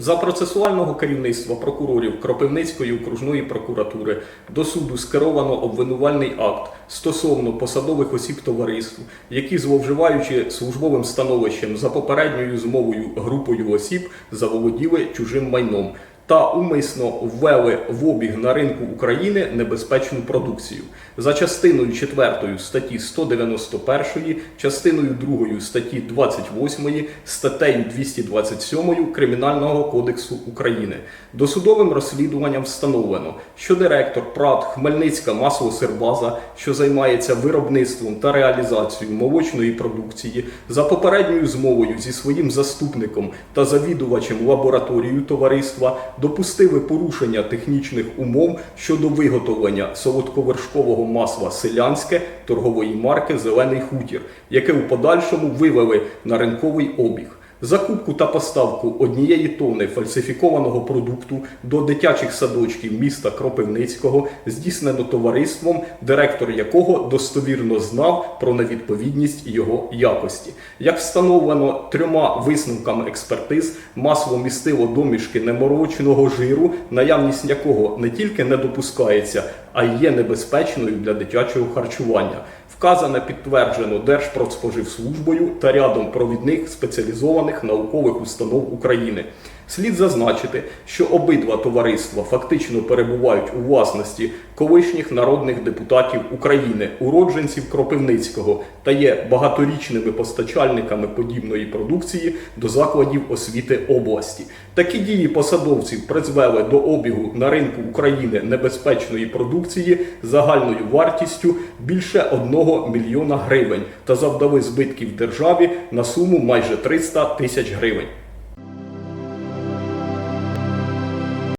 За процесуального керівництва прокурорів Кропивницької окружної прокуратури до суду скеровано обвинувальний акт стосовно посадових осіб товариству, які, зловживаючи службовим становищем за попередньою змовою групою осіб, заволоділи чужим майном та умисно ввели в обіг на ринку України небезпечну продукцію. За частиною 4 статті 191, частиною 2 статті 28, статтею 227 Кримінального кодексу України. Досудовим розслідуванням встановлено, що директор ПРАТ Хмельницька маслосербаза, що займається виробництвом та реалізацією молочної продукції, за попередньою змовою зі своїм заступником та завідувачем лабораторією товариства допустили порушення технічних умов щодо виготовлення солодковершкового масла селянське торгової марки Зелений хутір, яке у подальшому вивели на ринковий обіг. Закупку та поставку однієї тонни фальсифікованого продукту до дитячих садочків міста Кропивницького здійснено товариством, директор якого достовірно знав про невідповідність його якості. Як встановлено трьома висновками експертиз, масло містило домішки немороченого жиру, наявність якого не тільки не допускається, а й є небезпечною для дитячого харчування. Вказане підтверджено Держпродспоживслужбою та рядом провідних спеціалізованих наукових установ України. Слід зазначити, що обидва товариства фактично перебувають у власності колишніх народних депутатів України, уродженців Кропивницького та є багаторічними постачальниками подібної продукції до закладів освіти області. Такі дії посадовців призвели до обігу на ринку України небезпечної продукції загальною вартістю більше 1 мільйона гривень та завдали збитків державі на суму майже 300 тисяч гривень.